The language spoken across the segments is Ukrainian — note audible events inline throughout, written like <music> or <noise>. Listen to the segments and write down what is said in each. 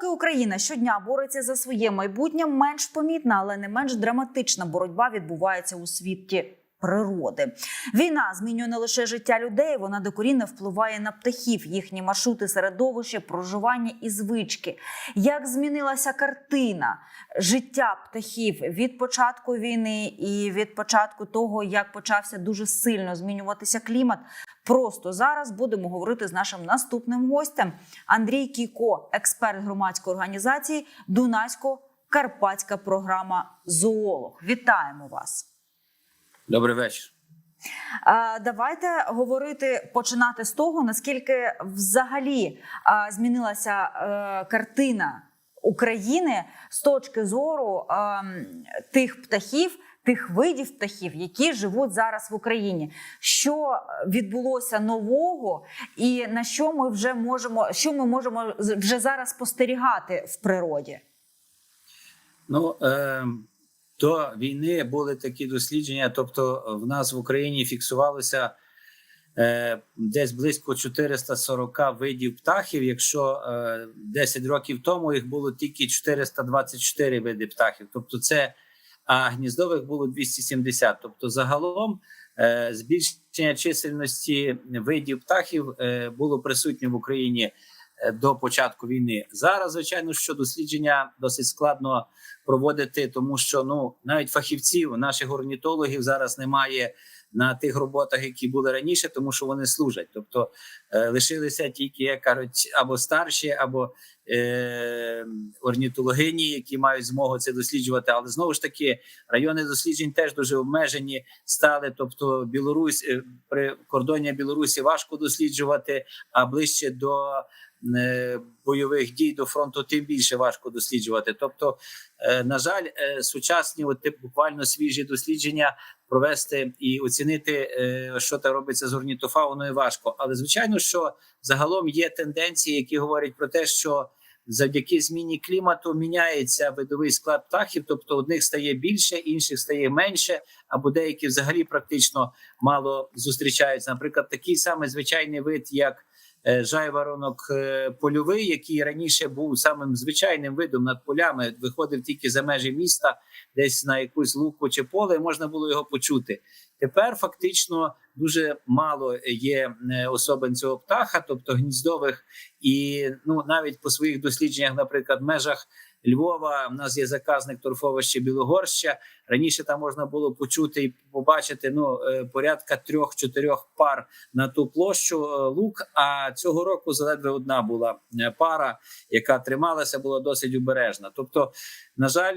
Поки Україна щодня бореться за своє майбутнє, менш помітна, але не менш драматична боротьба відбувається у світі. Природи війна змінює не лише життя людей, вона докорінно впливає на птахів, їхні маршрути, середовище, проживання і звички. Як змінилася картина життя птахів від початку війни і від початку того, як почався дуже сильно змінюватися клімат, Просто зараз будемо говорити з нашим наступним гостем Андрій Кіко, експерт громадської організації Дунайсько-Карпатська програма Зоолог. Вітаємо вас. Добрий вечір. Давайте говорити починати з того, наскільки взагалі змінилася е, картина України з точки зору тих птахів. Тих видів птахів, які живуть зараз в Україні, що відбулося нового, і на що ми вже можемо, що ми можемо вже зараз спостерігати в природі? Ну е, до війни були такі дослідження. Тобто, в нас в Україні фіксувалося е, десь близько 440 видів птахів. Якщо е, 10 років тому їх було тільки 424 види птахів, тобто це а гніздових було 270. Тобто, загалом е, збільшення чисельності видів птахів е, було присутнє в Україні до початку війни. Зараз, звичайно, що дослідження досить складно проводити, тому що ну навіть фахівців, наших орнітологів зараз немає. На тих роботах, які були раніше, тому що вони служать, тобто е, лишилися тільки, як кажуть, або старші, або е, орнітологині, які мають змогу це досліджувати. Але знову ж таки, райони досліджень теж дуже обмежені стали. Тобто, Білорусь е, при кордоні Білорусі важко досліджувати, а ближче до бойових дій до фронту тим більше важко досліджувати. Тобто, е, на жаль, е, сучасні, от буквально свіжі дослідження провести і оцінити, е, що там робиться з орнітофауною, важко. Але звичайно, що загалом є тенденції, які говорять про те, що завдяки зміні клімату міняється видовий склад птахів, тобто одних стає більше, інших стає менше, або деякі взагалі практично мало зустрічаються. Наприклад, такий самий звичайний вид, як е, жайворонок е, польовий, який раніше був самим звичайним видом над полями, виходив тільки за межі міста, десь на якусь луку чи поле, і можна було його почути. Тепер фактично дуже мало є е, особин цього птаха, тобто гніздових, і ну навіть по своїх дослідженнях, наприклад, в межах Львова, в нас є заказник торфовище Білогорща. Раніше там можна було почути і побачити ну е, порядка трьох-чотирьох пар на ту площу е, лук. А цього року заледве одна була е, пара, яка трималася, була досить обережна. Тобто, на жаль,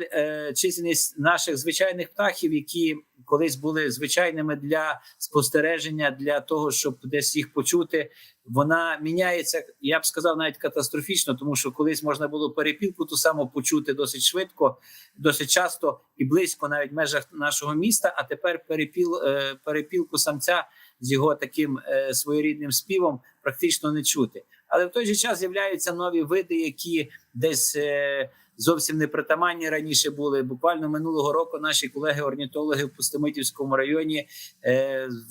чисельність наших звичайних птахів, які колись були звичайними для спостереження, для того, щоб десь їх почути. Вона міняється, я б сказав, навіть катастрофічно, тому що колись можна було перепілку ту саму почути досить швидко, досить часто і близько, навіть в межах нашого міста. А тепер перепіл е, перепілку самця з його таким е, своєрідним співом практично не чути. Але в той же час з'являються нові види, які десь. Е, зовсім не притаманні раніше були. Буквально минулого року наші колеги-орнітологи в Пустомитівському районі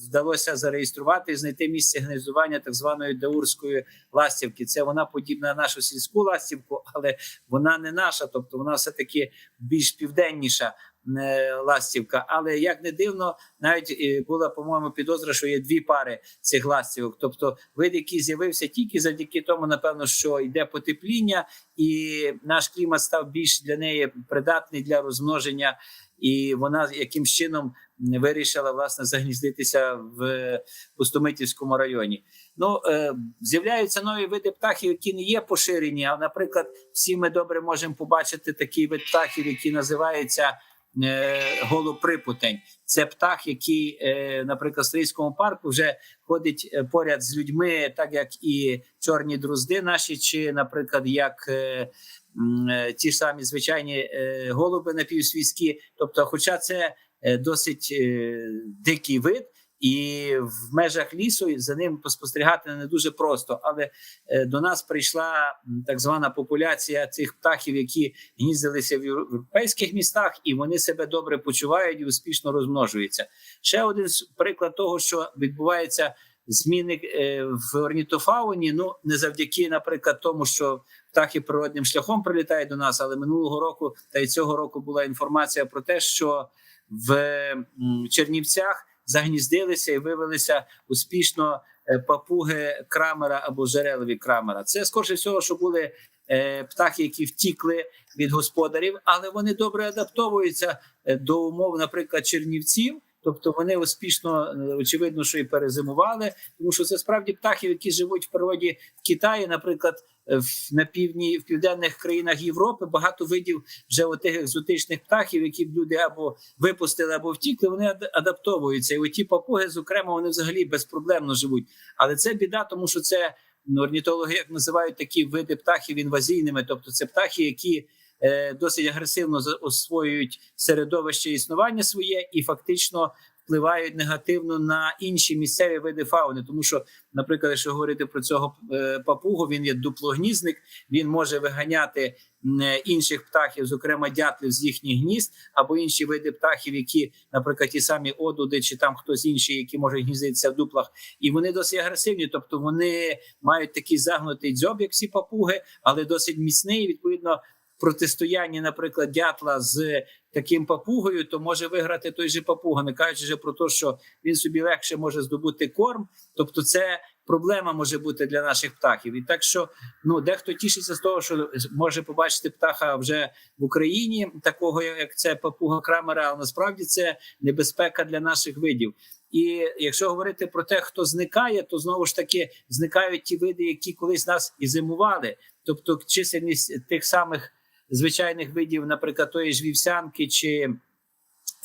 вдалося зареєструвати і знайти місце гнездування так званої даурської ластівки. Це вона подібна на нашу сільську ластівку, але вона не наша, тобто вона все таки більш південніша. Ластівка, але як не дивно, навіть е, була по-моєму підозра, що є дві пари цих ластівок. Тобто, вид, який з'явився тільки завдяки тому, напевно, що йде потепління, і наш клімат став більш для неї придатний для розмноження, і вона якимсь чином вирішила власне загніздитися в Пустомитівському районі. Ну е, з'являються нові види птахів, які не є поширені. А, наприклад, всі ми добре можемо побачити такий вид птахів, який називається. Е, Голоприпутень це птах, який, е, наприклад, в Стрийському парку вже ходить е, поряд з людьми, так як і чорні друзди наші, чи, наприклад, як ті ж самі звичайні голуби напівсвійські. Тобто, хоча це досить дикий вид, і в межах лісу за ним поспостерігати не дуже просто. Але е, до нас прийшла так звана популяція цих птахів, які гніздилися в європейських містах, і вони себе добре почувають і успішно розмножуються. Ще один приклад того, що відбувається зміни е, в орнітофауні. Ну не завдяки, наприклад, тому, що птахи природним шляхом прилітають до нас, але минулого року та й цього року була інформація про те, що в Чернівцях загніздилися і вивелися успішно е, папуги крамера або жерелові крамера. Це скорше всього, що були е, птахи, які втікли від господарів, але вони добре адаптовуються е, до умов, наприклад, чернівців. Тобто вони успішно очевидно, що і перезимували, тому що це справді птахи, які живуть в природі в Китаї, наприклад, в- на півдні в південних країнах Європи багато видів вже отих екзотичних птахів, які б люди або випустили, або втікли. Вони ад- адаптовуються. І оті папуги, зокрема, вони взагалі безпроблемно живуть. Але це біда, тому що це ну, орнітологи як називають такі види птахів інвазійними, тобто це птахи, які е, досить агресивно освоюють середовище існування своє і фактично впливають негативно на інші місцеві види фауни. Тому що, наприклад, якщо говорити про цього е, папугу, він є дуплогнізник, він може виганяти е, інших птахів, зокрема дятлів, з їхніх гнізд, або інші види птахів, які, наприклад, ті самі одуди, чи там хтось інший, які можуть гніздитися в дуплах, і вони досить агресивні, тобто вони мають такий загнутий дзьоб, як всі папуги, але досить міцний. Відповідно, протистояння, наприклад, дятла з таким папугою, то може виграти той же папуга, не кажучи вже про те, що він собі легше може здобути корм. Тобто, це проблема може бути для наших птахів. І так що ну дехто тішиться з того, що може побачити птаха вже в Україні, такого як це папуга Крамера, але насправді це небезпека для наших видів. І якщо говорити про те, хто зникає, то знову ж таки зникають ті види, які колись нас і зимували. Тобто, чисельність тих самих звичайних видів, наприклад, тої ж вівсянки чи.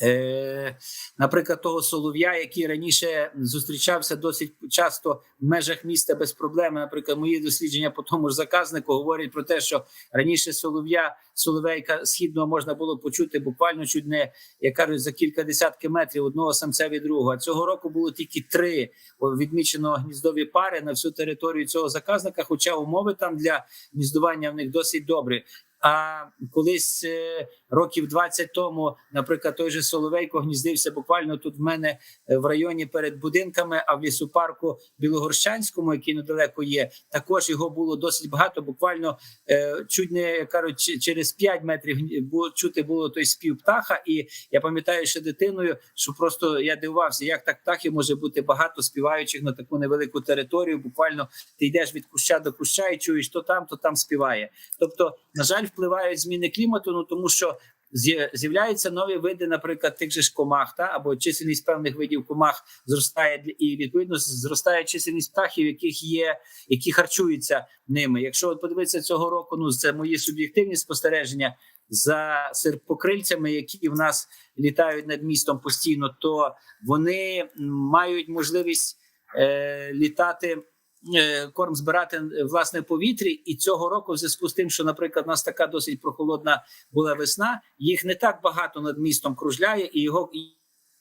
Е, наприклад, того солов'я, який раніше зустрічався досить часто в межах міста без проблем. Наприклад, мої дослідження по тому ж заказнику говорять про те, що раніше солов'я, соловейка східного можна було почути буквально чуть не як кажуть за кілька десятків метрів одного самця від другого. А цього року було тільки три відмічено гніздові пари на всю територію цього заказника. Хоча умови там для гніздування в них досить добрі. А колись е, років 20 тому, наприклад, той же Соловейко гніздився буквально тут в мене е, в районі перед будинками, а в лісопарку Білогорщанському, який недалеко є, також його було досить багато. Буквально е, чуть не кажуть, через 5 метрів було чути було той спів птаха. І я пам'ятаю, ще дитиною, що просто я дивувався, як так птахів може бути багато співаючих на таку невелику територію. Буквально ти йдеш від куща до куща і чуєш, то там, то там співає. Тобто, на жаль, впливають зміни клімату, ну тому що з'являються нові види, наприклад, тих же ж комах, та або чисельність певних видів комах зростає і відповідно зростає чисельність птахів, яких є, які харчуються ними. Якщо от подивитися цього року, ну це мої суб'єктивні спостереження за серпокрильцями, які в нас літають над містом постійно, то вони мають можливість е, літати. Е, Корм збирати е, власне повітрі, і цього року, в зв'язку з тим, що, наприклад, у нас така досить прохолодна була весна, їх не так багато над містом кружляє, і його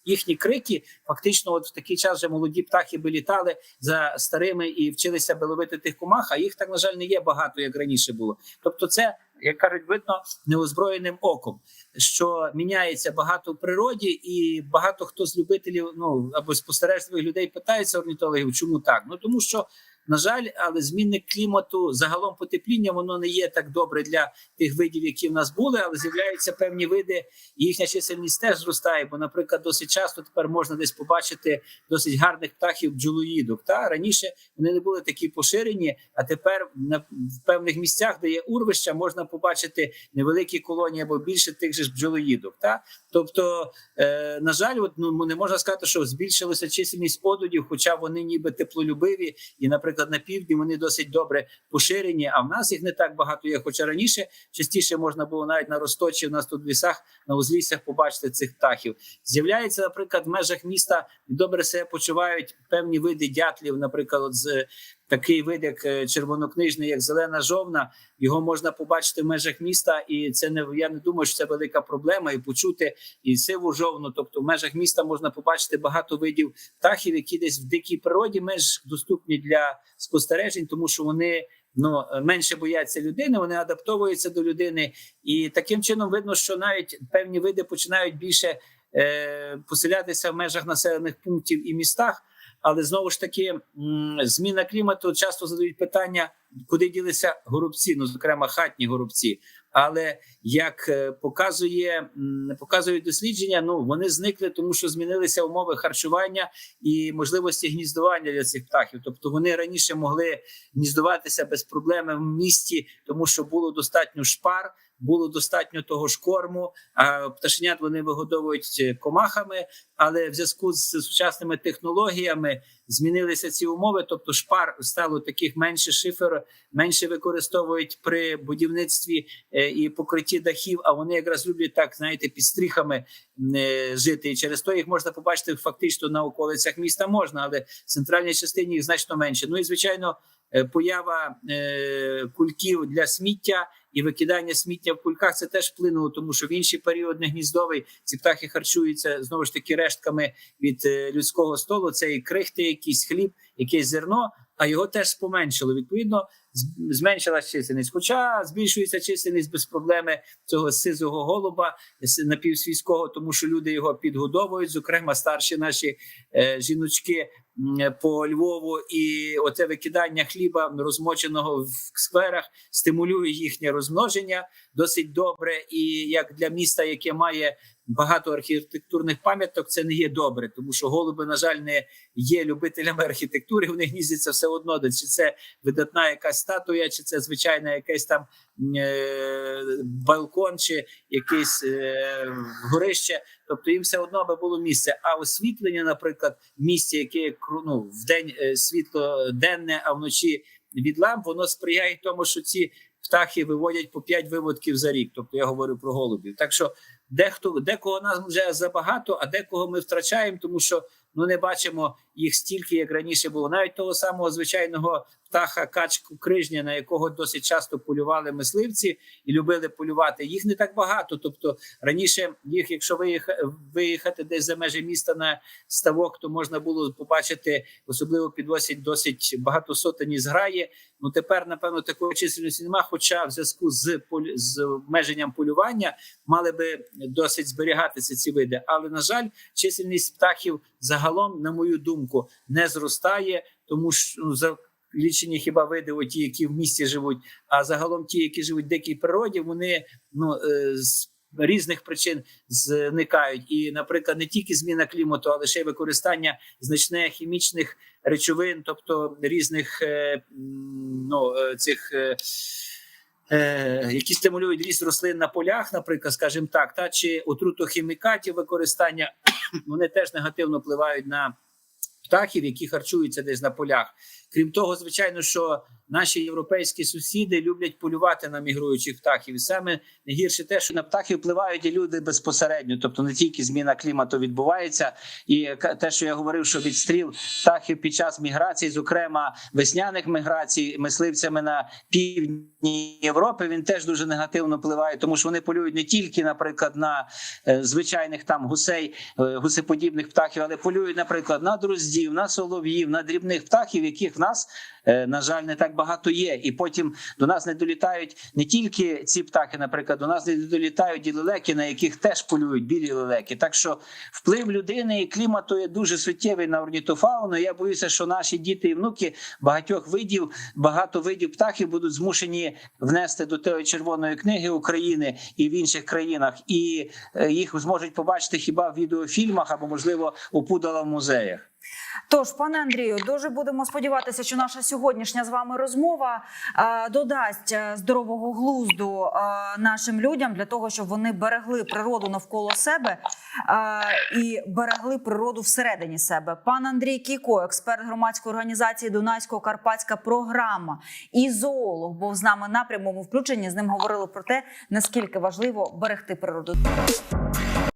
їхні крики фактично, от в такий час вже молоді птахи би літали за старими і вчилися би ловити тих комах. А їх так на жаль не є багато, як раніше було. Тобто, це як кажуть, видно неозброєним оком, що міняється багато в природі, і багато хто з любителів, ну або спостережливих людей питається орнітологів, чому так? Ну тому що. На жаль, але зміни клімату загалом потепління воно не є так добре для тих видів, які в нас були, але з'являються певні види, і їхня чисельність теж зростає. Бо, наприклад, досить часто тепер можна десь побачити досить гарних птахів бджолоїдок. Та раніше вони не були такі поширені, а тепер на в певних місцях, де є урвища, можна побачити невеликі колонії або більше тих же ж бджолоїдок. Та тобто, е, на жаль, от, ну не можна сказати, що збільшилася чисельність одудів, хоча вони ніби теплолюбиві, і, наприклад, на півдні вони досить добре поширені. А в нас їх не так багато є. Хоча раніше частіше можна було навіть на Росточі, в нас тут в лісах на узліссях побачити цих птахів. З'являється, наприклад, в межах міста добре себе почувають певні види дятлів, наприклад, з такий вид, як е, червонокнижний, як зелена жовна. Його можна побачити в межах міста, і це не я не думаю, що це велика проблема. І почути і сиву жовну. Тобто, в межах міста можна побачити багато видів птахів, які десь в дикій природі менш доступні для спостережень, тому що вони. Ну, менше бояться людини, вони адаптовуються до людини, і таким чином видно, що навіть певні види починають більше е, поселятися в межах населених пунктів і містах. Але знову ж таки, зміна клімату часто задають питання, куди ділися горобці, ну зокрема хатні горобці. Але як е, показує показують дослідження, ну вони зникли, тому що змінилися умови харчування і можливості гніздування для цих птахів. Тобто вони раніше могли гніздуватися без проблеми в місті, тому що було достатньо шпар. Було достатньо того ж корму, а пташенят вони вигодовують е, комахами. Але в зв'язку з сучасними технологіями змінилися ці умови. Тобто, шпар стало таких менше шифер, менше використовують при будівництві е, і покритті дахів. А вони якраз люблять так, знаєте, під стріхами е, жити. І через то їх можна побачити фактично на околицях міста можна, але в центральній частині їх значно менше. Ну і звичайно, поява е, кульків для сміття. І викидання сміття в кульках це теж вплинуло, тому що в інший період не гніздовий ці птахи харчуються знову ж таки рештками від е, людського столу. Це і крихти, якийсь хліб, якесь зерно, а його теж поменшило. Відповідно, зменшилась чисельність. Хоча збільшується чисельність без проблеми цього сизого голуба напівсвійського, тому що люди його підгодовують, зокрема старші наші е, жіночки по Львову, і оце викидання хліба розмоченого в скверах стимулює їхнє розмноження досить добре. І як для міста, яке має багато архітектурних пам'яток, це не є добре, тому що голуби, на жаль, не є любителями архітектури. Вони гніздяться все одно. Чи це видатна якась статуя, чи це звичайна якась там е- балкон, чи якесь е- горище. Тобто їм все одно аби було місце. А освітлення, наприклад, в місті, яке ну, в день е, світло денне, а вночі від ламп, воно сприяє тому, що ці птахи виводять по 5 виводків за рік. Тобто я говорю про голубів. Так що дехто декого нас вже забагато, а декого ми втрачаємо, тому що ну не бачимо їх стільки, як раніше було. Навіть того самого звичайного птаха качку крижня, на якого досить часто полювали мисливці і любили полювати. Їх не так багато. Тобто раніше їх, якщо виїхати, виїхати десь за межі міста на ставок, то можна було побачити, особливо під осінь, досить багато сотені зграї. Ну тепер, напевно, такої чисельності нема. Хоча в зв'язку з з обмеженням полювання мали би досить зберігатися ці види. Але на жаль, чисельність птахів загалом, на мою думку, не зростає, тому що ну, за лічені хіба види, оті, які в місті живуть, а загалом ті, які живуть в дикій природі, вони ну е, з різних причин зникають. І, наприклад, не тільки зміна клімату, але ще й використання значне хімічних речовин, тобто різних е, ну, е, цих. які стимулюють ріст рослин на полях, наприклад, скажімо так, та чи отрутохімікатів використання, <clears throat> вони теж негативно впливають на птахів, які харчуються десь на полях. Крім того, звичайно, що наші європейські сусіди люблять полювати на мігруючих птахів. І саме найгірше те, що на птахів впливають і люди безпосередньо, тобто не тільки зміна клімату відбувається, і те, що я говорив, що відстріл птахів під час міграції, зокрема весняних міграцій, мисливцями на півдні Європи, він теж дуже негативно впливає, тому що вони полюють не тільки, наприклад, на е, звичайних там гусей, е, гусеподібних птахів, але полюють, наприклад, на друздів, на солов'їв, на дрібних птахів, яких в нас, е, на жаль, не так багато є. І потім до нас не долітають не тільки ці птахи, наприклад, до нас не долітають і лелеки, на яких теж полюють білі лелеки. Так що вплив людини і клімату є дуже суттєвий на орнітофауну. Я боюся, що наші діти і внуки багатьох видів, багато видів птахів будуть змушені внести до тої червоної книги України і в інших країнах, і е, їх зможуть побачити хіба в відеофільмах або можливо у пудала в музеях. Тож, пане Андрію, дуже будемо сподіватися, що наша сьогоднішня з вами розмова е, додасть е, здорового глузду е, нашим людям для того, щоб вони берегли природу навколо себе і берегли природу всередині себе. Пан Андрій Кійко, експерт громадської організації Дунайсько-Карпатська програма і зоолог, був з нами на прямому включенні. З ним говорили про те, наскільки важливо берегти природу.